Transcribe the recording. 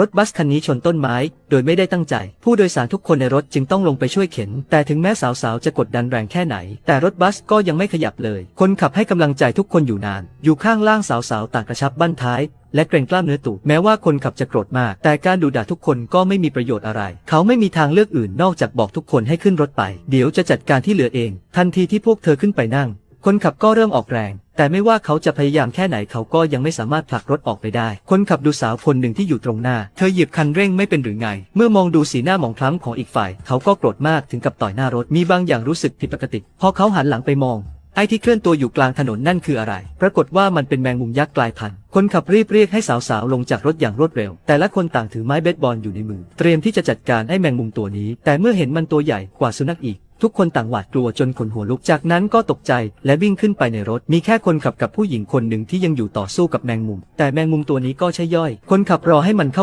รถบัสคันนี้ชนต้นไม้ โดยไม่ได้ตั้งใจ ผู้โดยสารทุกคนในรถจึงต้องลงไปช่วยเข็น แต่ถึงแม้สาวๆ จะกดดันแรงแค่ไหน แต่รถบัสก็ยังไม่ขยับเลย คนขับให้กำลังใจทุกคนอยู่นาน อยู่ข้างล่างสาวๆ ต่างกระชับบั้นท้าย และเกรงกล้ามเนื้อตูดแม้ว่าคนขับจะโกรธมาก แต่การดูด่าทุกคนก็ไม่มีประโยชน์อะไร เขาไม่มีทางเลือกอื่นนอกจากบอกทุกคนให้ขึ้นรถไป เดี๋ยวจะจัดการที่เหลือเอง ทันทีที่พวกเธอขึ้นไปนั่ง คนขับก็เริ่มออกแรง แต่ไม่ว่าเขาจะพยายามแค่ไหนเขาก็ยังไม่สามารถผลักรถออกไปได้ คนขับดูสาวคนหนึ่งที่อยู่ตรงหน้า เธอเหยียบคันเร่งไม่เป็นหรือไง เมื่อมองดูสีหน้าหมองคล้ำของอีกฝ่าย เขาก็โกรธมากถึงกับต่อยหน้ารถ มีบางอย่างรู้สึกผิดปกติ พอเขาหันหลังไปมอง ไอ้ที่เคลื่อนตัวอยู่กลางถนนนั่นคืออะไร ปรากฏว่ามันเป็นแมงมุมยักษ์กลายพันธุ์ คนขับรีบเรียกให้สาวๆลงจากรถอย่างรวดเร็ว แต่ละคนต่างถือไม้เบสบอลอยู่ในมือ เตรียมที่จะจัดการไอ้แมงมุมตัวนี้ แต่เมื่อเห็นมันตัวใหญ่กว่าสุนัขอีก ทุกคนต่างหวาดกลัวจนขนหัวลุกจากนั้นก็ตกใจและวิ่งขึ้นไปในรถ มีแค่คนขับกับผู้หญิงคนหนึ่งที่ยังอยู่ต่อสู้กับแมงมุม แต่แมงมุมตัวนี้ก็ใช่ย่อย คนขับรอให้มันเข้า